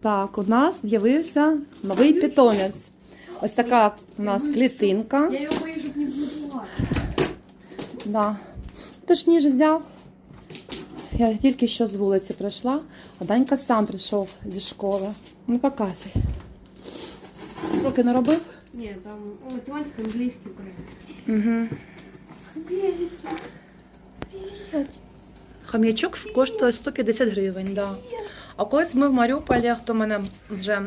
Так, у нас з'явився новий питомець. Ось така у нас клітинка. Я його боюсь, щоб не блокувати. Да. Ти ж ніж взяв. Я тільки що з вулиці прийшла, а Данька сам прийшов зі школи. Не показуй. Руки не робив? Ні, там математика, англійський, український. Угу. Хам'ячок коштує 150 гривень, да. А колись ми в Маріуполі, хто мене вже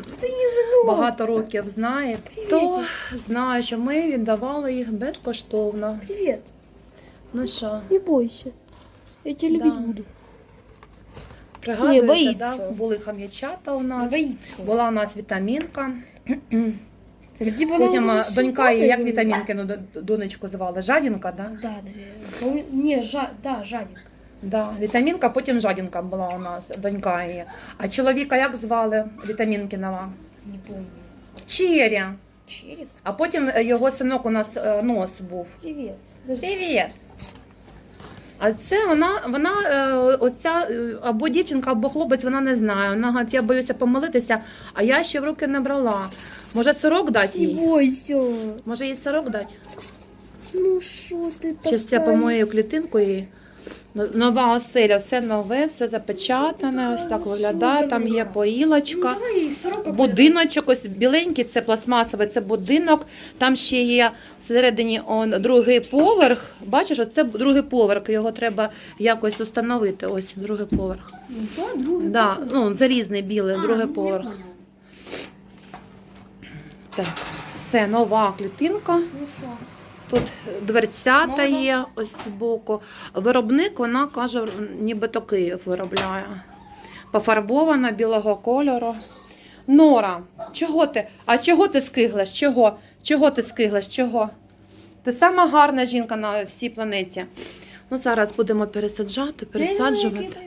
багато років знає, то знає, що ми віддавали їх безкоштовно. Привіт. Ну що, Не бойся. Я тебе любить буду. пригадуєте, да? були хам'ячата у нас, Боїться. була у нас вітамінка. Потім е, донька її, як вітамінкину до- донечку звали, Жадінка, да? Да, наверное. Не, жа... да, Жадик. Да, вітамінка, потім жадінка була у нас, донька її. А чоловіка як звали Вітамінкінова? Не помню. Чері. Череп? А потім е, його синок у нас е, нос був. Привет. Привіт. А це вона, вона е, оця е, або дівчинка, або хлопець, вона не знає. Вона говорить, я боюся помилитися, а я ще в руки не брала. Може, сирок дати Не їй? бойся. Може, їй сирок дати? Ну що ти Щас я помою клітинку її. Нова оселя, все нове, все запечатане, ось так виглядає. Там є поїлочка. сорока. Будиночок, ось біленький, це пластмасовий, це будинок. Там ще є всередині он, другий поверх. Бачиш, оце другий поверх. Його треба якось установити. Ось другий поверх. Ну. Да, ну, залізний білий, А, другий ну, поверх. Так, все, нова клітинка. Ну? Тут дверцята є ось збоку. Виробник, вона каже, нібито Київ виробляє. Пофарбована білого кольору. Нора, чого ти? А чого ти скиглиш? Чого? Чого ти скиглиш? Чого? Ти сама гарна жінка на всій планеті. Ну, зараз будемо пересаджати, пересаджувати.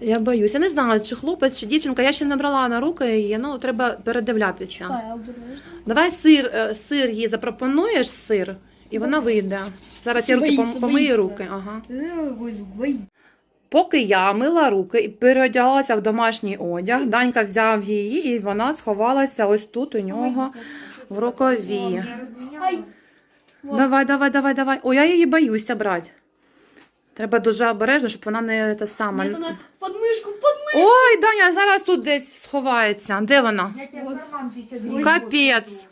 Я боюсь. Я не знаю, чи хлопець, чи дівчинка. Я ще не брала на руки її, ну треба передивлятися. Чекай, обережно. Давай сир, е, сир їй запропонуєш сир, і вона вийде. Зараз я руки Боїться, пом- помию боїться. руки. Ага. Поки я мила руки і переодягалася в домашній одяг, Данька взяв її, і вона сховалася ось тут у нього в рукаві. Ай. Давай, давай, давай, давай. О, я її боюся брати. Треба дуже обережно, щоб вона не та сама. Нет, вона подмишку, под... Ой, Даня, зараз тут десь сховається. Де вона? Я тебе в карман 50 гривен. Капець.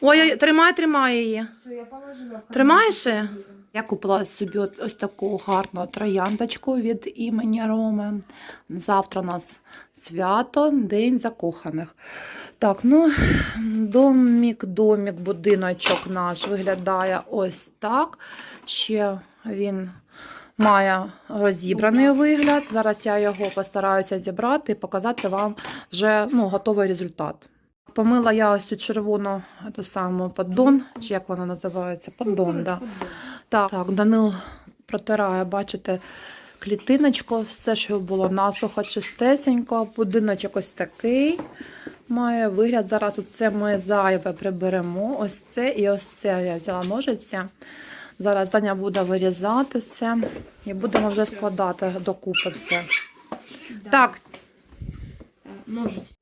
Ой, ой, тримай, тримай її. Все, я положила. в карман Тримаєш її? Я купила собі от ось таку гарну трояндочку від імені Роми. Завтра у нас свято, День закоханих. Так, ну, домік, домік, будиночок наш виглядає ось так. Ще він має розібраний вигляд. Зараз я його постараюся зібрати і показати вам вже ну, готовий результат. Помила я ось цю червону ту саму поддон, чи як вона називається? Поддон, да. Так, так, Данил протирає, бачите, клітиночку, все, що було насухо, чистесенько. Будиночок ось такий має вигляд. Зараз оце ми зайве приберемо. Ось це і ось це я взяла ножиці. Зараз Даня буде вирізати все і будемо вже складати докупи все. Да. Так, Ножиці.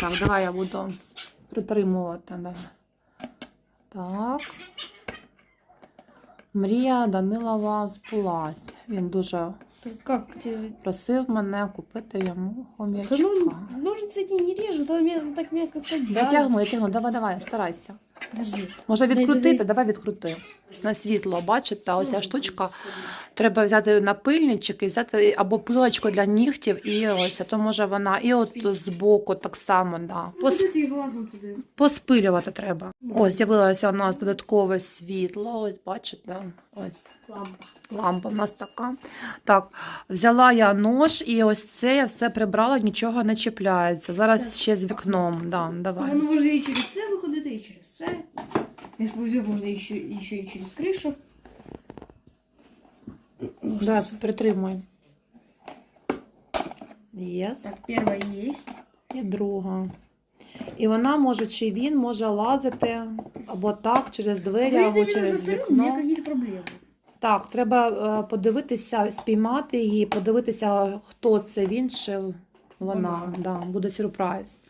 так, давай я буду притримувати. Да. Так. Мрія Данилова збулась. Він дуже просив мене купити йому хом'ячка. ну, ножицы эти не режут, а мне так мягко Я тягну, я тягну, давай, давай, старайся. Може відкрутити, давай відкрути. На світло, бачите, ось ця штучка. Треба взяти напильничок і взяти або пилочку для нігтів, і ось, а то може вона і от збоку так само, да. Ну, Пос-? Поспилювати треба. Ось з'явилося у нас додаткове світло. Ось бачите, ось Лампа. лампа у нас така. Так, взяла я нож і ось це я все прибрала, нічого не чіпляється. Зараз ще з вікном. Да, давай. Воно може і через це виходити, і через це. Якщо повезет, можна ще, ще і через кришу. Да, притримуй. Єс. Так, перша є. І друга. І вона може, чи він може лазити або так, через двері, Ну, або через у мене вікно. якісь проблеми. Так, треба е, подивитися, спіймати її, подивитися, хто це він чи Вона. Да, буде сюрприз.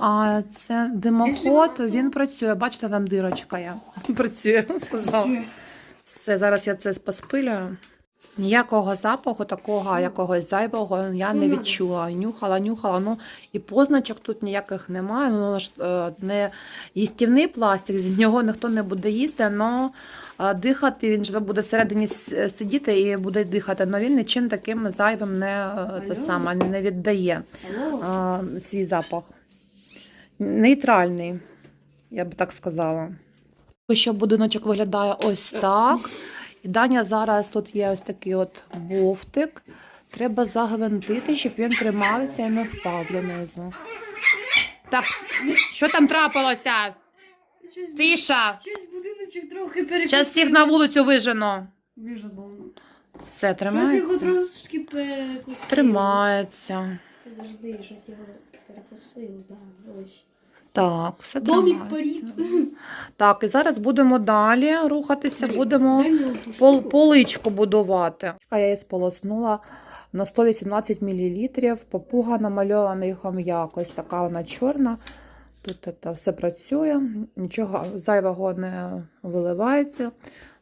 А це димоход, він працює. Бачите, там дирочка є. Працює, сказав. Все, зараз я це поспилюю. Ніякого запаху такого, якогось зайвого я не відчула. Нюхала, нюхала. Ну і позначок тут ніяких немає. Ну ж е, не їстівний пластик, з нього ніхто не буде їсти, але дихати він ж буде всередині сидіти і буде дихати. але він нічим таким зайвим не, е, те саме, не віддає а, свій запах. Нейтральний, я би так сказала. Що будиночок виглядає ось так. І Даня зараз тут є ось такий от бовтик. Треба загвинтити, щоб він тримався і не впав донизу. Так, що там трапилося? Щось, Тиша! щось будиночок трохи перекосив. Зараз всіх на вулицю вижену. Вижадовно. Все, Щось його тримається. трошки перекосило. Тримається. Подожди, щось його перекосило, да, ось. Так, все Домик тримається. порід. Так, і зараз будемо далі рухатися, будемо Дай мені оту пол, штуку. поличку будувати. Я її сполоснула на 118 мл. Папуга намальований хом'як. Ось така вона чорна. Тут це все працює, нічого зайвого не виливається.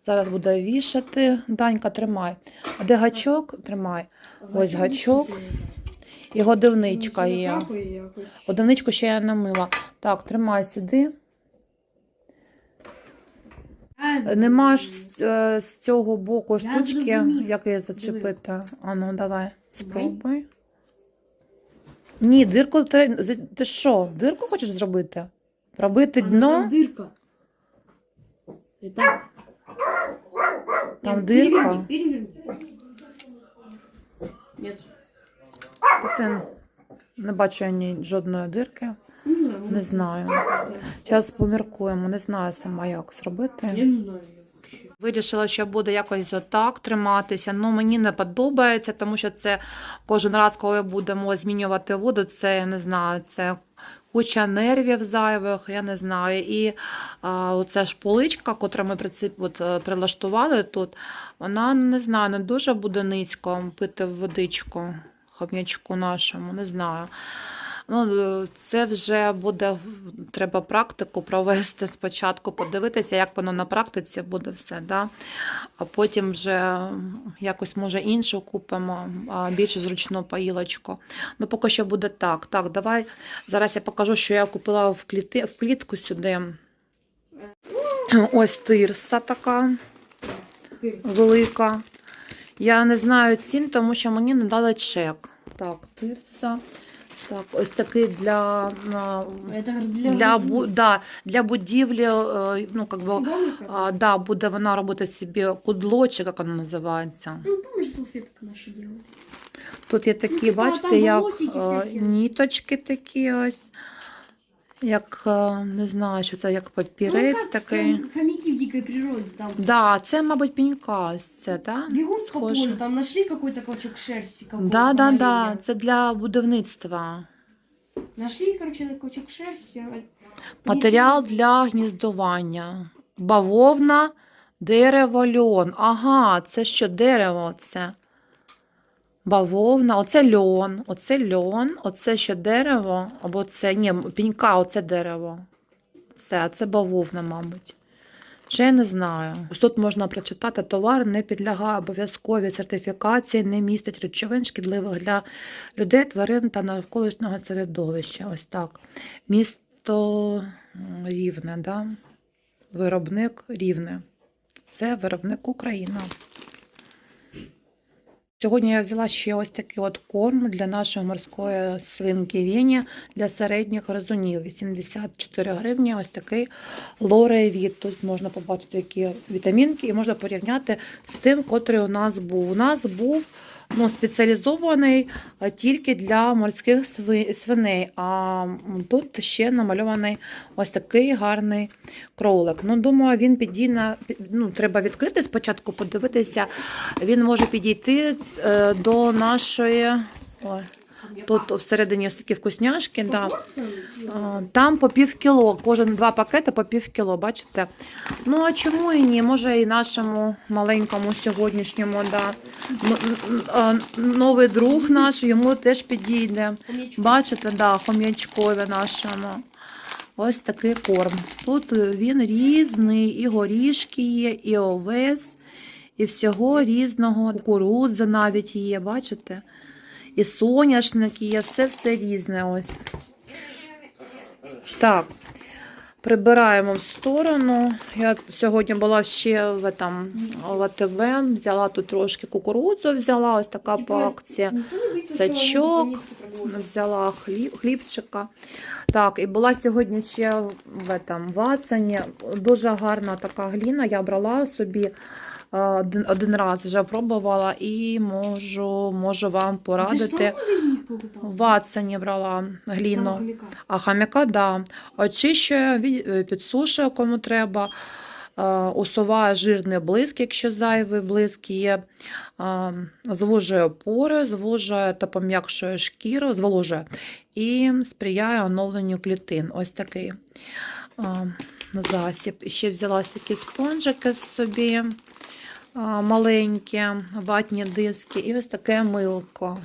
Зараз буде вішати. Данька, тримай. А де гачок? Тримай. ось гачок. І годівничка Ну, є. Одиничку ще я не мила. Так, тримай сюди. А, Нема ж з, е, з цього боку Я штучки, як її зачепити. А ну, давай, спробуй. Ні, дирку треба. Ти що, дирку хочеш зробити? Пробити А, дно? Там дырка. И. Там переверни. Нет. Та не бачу ні жодної дирки. Не знаю. Зараз поміркуємо, не знаю сама, як зробити. Вирішила, що буде якось отак триматися. Ну мені не подобається, тому що це кожен раз, коли будемо змінювати воду, це я не знаю, це куча нервів зайвих, я не знаю. І а, оця ж поличка, котра ми от, е, прилаштували тут, вона не знаю, не дуже буде низько пити водичку хом'ячку нашому, не знаю. Ну, е, це вже буде треба практику провести спочатку, подивитися, як воно на практиці буде все. Да? А потім вже якось може іншу купимо, а, більш зручну поїлочку. Ну, поки що буде так. Так, давай зараз я покажу, що я купила в, кліти, в клітку сюди. Ось тирса така велика. Я не знаю цін, тому що мені не дали чек. Так, тирса. Так, ось такий для, для, для, бу- да, для будівлі, е, ну, как домика. а, да, буде вона робити собі кудло, чи як воно називається. Ну, помнишь, салфетка наши делали? Тут є такі, Ну, бачите, як е, ніточки такі ось. Як, е, не знаю, що це як папірець ну, такий. хом- хомяки в дикой природе. Там Да, це, мабуть, пінька ось це, так? бегут по полю, там нашли какой-то клочок какого-то Да, да, да, це для будівництва. Нашли, короче, клочок шерсти. а Матеріал для гніздування. Бавовна, дерево, льон. Ага, це що дерево? Це бавовна, оце льон, оце льон, оце ще дерево, або це ні, пінька, оце дерево. Це, це бавовна, мабуть. Ще я не знаю. Ось Тут можна прочитати, товар не підлягає обов'язковій сертифікації, не містить речовин шкідливих для людей, тварин та навколишнього середовища. Ось так. Місто Рівне, да? виробник Рівне. Це виробник Україна. Сьогодні я взяла ще ось такий от корм для нашої морської свинки Вені для середніх розумів. 84 гривні. Ось такий лоревіт. Тут можна побачити, які вітамінки, і можна порівняти з тим, котрий у нас був. У нас був ну, спеціалізований тільки для морських свиней. А тут ще намальований ось такий гарний кролик. Ну, думаю, він підійде, ну, треба відкрити спочатку, подивитися. Він може підійти е, до нашої. Ой, Тут всередині ось такі вкусняшки. Да. Там по пів кіло, кожен два пакети по пів кіло, бачите? Ну а чому і ні? Може і нашому маленькому сьогоднішньому, да. Новий друг наш йому теж підійде. Бачите, да, хом'ячкові нашому. Ось такий корм. Тут е, він різний, і горішки є, і овес, і всього різного. Кукурудза навіть є, бачите? І соняшник є, все-все різне ось. Так, прибираємо в сторону. Я сьогодні була ще в, там, в АТВ, взяла тут трошки кукурудзу, взяла ось така по акції. Сачок. Взяла хліб, хлібчика. Так, і була сьогодні ще в этом, Ватсоні. Дуже гарна така гліна. Я брала собі один, один раз вже пробувала і можу, можу вам порадити. ж там без них покупала? В Ватсоні брала гліну. Там хомяка. А хам'яка, да. Очищує, е, підсушує, кому треба. е, Усуває жирний блиск, якщо зайвий блиск є. е, Звужує пори, звужує та пом'якшує шкіру, зволожує і сприяє оновленню клітин. Ось такий е, засіб. І ще взяла такі спонжики собі е, маленькі, ватні диски, і ось таке милко.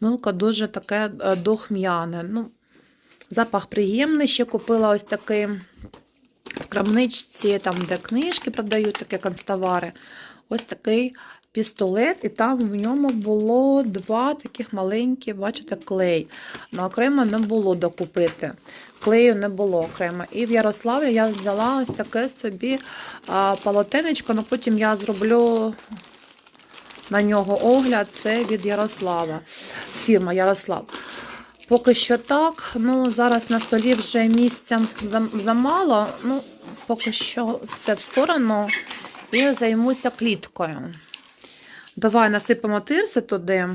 Милко дуже таке е, дохм'яне. Ну, запах приємний. Ще купила ось такий в крамничці, там, де книжки продають, такі канцтовари. Ось такий пістолет, і там в ньому було два таких маленькі, бачите, клей. Ну, окремо не було докупити. Клею не було окремо. І в Ярославі я взяла ось таке собі полотенечко, ну потім я зроблю на нього огляд. Це від Ярослава. Фірма Ярослав. Поки що так. Ну, зараз на столі вже місця замало. Ну, поки що це в сторону і займуся кліткою. Давай насипемо тирси туди.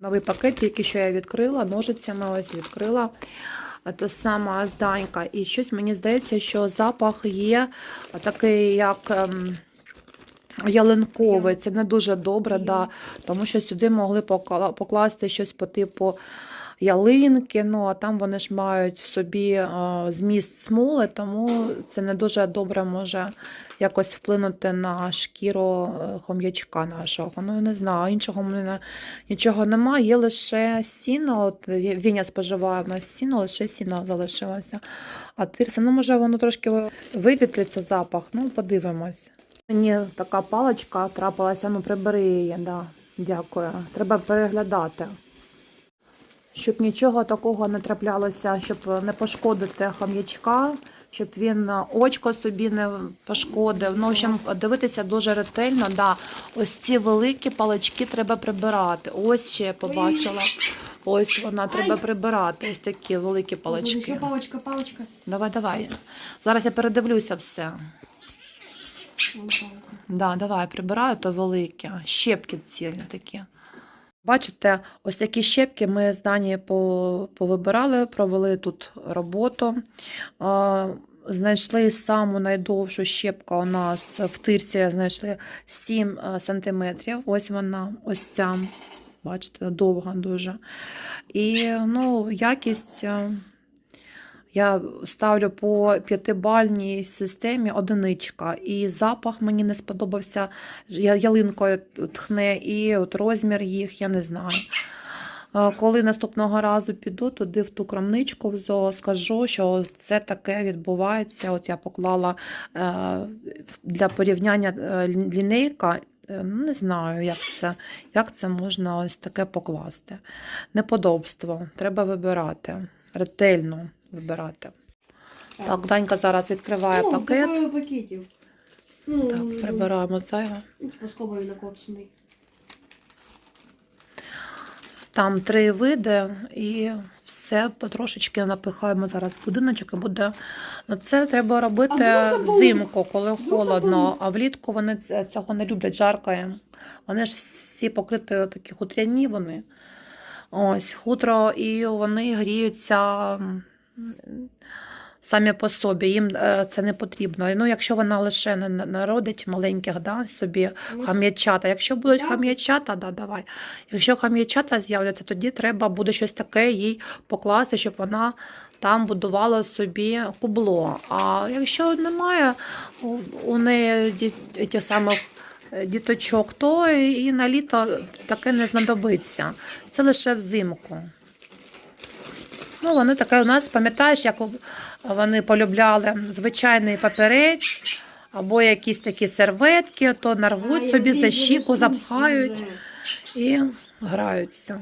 Новий пакет, тільки що я відкрила, ножицями ось відкрила. А Те саме з І щось мені здається, що запах є такий, як. ем, Ялинковий, це не дуже добре, да, тому що сюди могли покласти щось по типу ялинки, ну а там вони ж мають в собі е, зміст смоли, тому це не дуже добре може якось вплинути на шкіру е, хом'ячка нашого. Ну, не знаю, іншого мене нічого немає, є лише сіно. От Віня споживає в нас сіно, лише сіно залишилося. А тирса, ну може воно трошки вивітриться запах, ну подивимось. Мені така паличка трапилася, ну прибери її, да. Дякую. Треба переглядати. Щоб нічого такого не траплялося, щоб не пошкодити хам'ячка, щоб він очко собі не пошкодив. Ну, в общем, дивитися дуже ретельно. Да. Ось ці великі палички треба прибирати. Ось ще я побачила. Ось вона треба прибирати. Ось такі великі Ще палички. палочка, палочка. Давай, давай. Зараз я передивлюся все. Да, давай, прибираю, то велике. Щепки цілі такі. Бачите, ось такі щепки ми з Данії повибирали, провели тут роботу. Знайшли саму найдовшу щепку у нас в тирці, знайшли 7 сантиметрів. Ось вона, ось ця. Бачите, довга дуже. І ну, якість е, я ставлю по п'ятибальній системі одиничка. І запах мені не сподобався. Ялинкою тхне, і от розмір їх я не знаю. Коли наступного разу піду туди в ту крамничку в зоо, скажу, що це таке відбувається. От я поклала е, для порівняння е, лінейка. е, ну, Не знаю, як це, як це можна ось таке покласти. Неподобство. Треба вибирати. Ретельно вибирати. Так, Данька зараз відкриває О, пакет. пакетів. Ну, Так, прибираємо зайве. ну, Типа скобою. Там три види, і все потрошечки напихаємо зараз в будиночок і буде. Це треба робити взимку, коли холодно, а влітку вони цього не люблять, жарко їм. Вони ж всі покриті такі хутряні вони. Ось хутро, і вони гріються самі по собі, їм е, це не потрібно. Ну, якщо вона лише народить маленьких, да, собі хам'ячата. Якщо будуть хам'ячата, да, давай. Якщо хам'ячата з'являться, тоді треба буде щось таке їй покласти, щоб вона там будувала собі кубло. А якщо немає у, у неї тих самих е, діточок, то і на літо таке не знадобиться. Це лише взимку. Ну, вони таке у нас, пам'ятаєш, як вони полюбляли звичайний папірець або якісь такі серветки, то нарвуть собі за щіку, запхають і граються.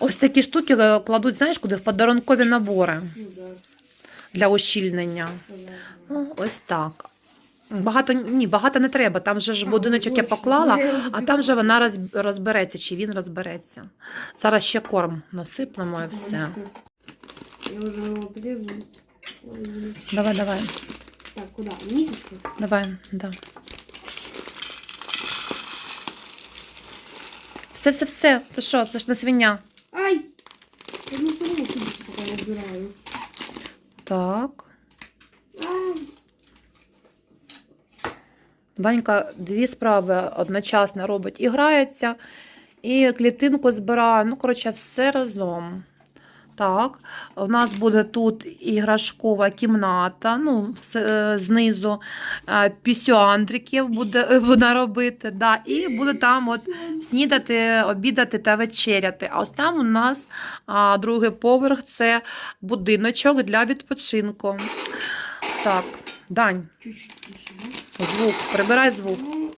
Ось такі штуки е, кладуть, знаєш, куди в подарункові набори Ну для столярная. Ну, ось так. Багато ні, багато не треба. Там же ж будиночок я поклала, а там же вона розбереться, чи він розбереться. Зараз ще корм насиплемо і все. Я уже его Давай, давай, Так, куда? Низочку? давай, да. Все, все, все. Ти що, це ж не свиня. Ай! Я не самому кудись пока я. Так. Ай! Ванька дві справи одночасно робить. І грається, і клітинку збирає. Ну, коротше, все разом. Так, у нас буде тут іграшкова кімната. Ну, е, знизу е, пісюандриків буде вона робити. Да, і буде там от снідати, обідати та вечеряти. А ось там у нас а, другий поверх це будиночок для відпочинку. Так, Дань? Звук, прибирай звук.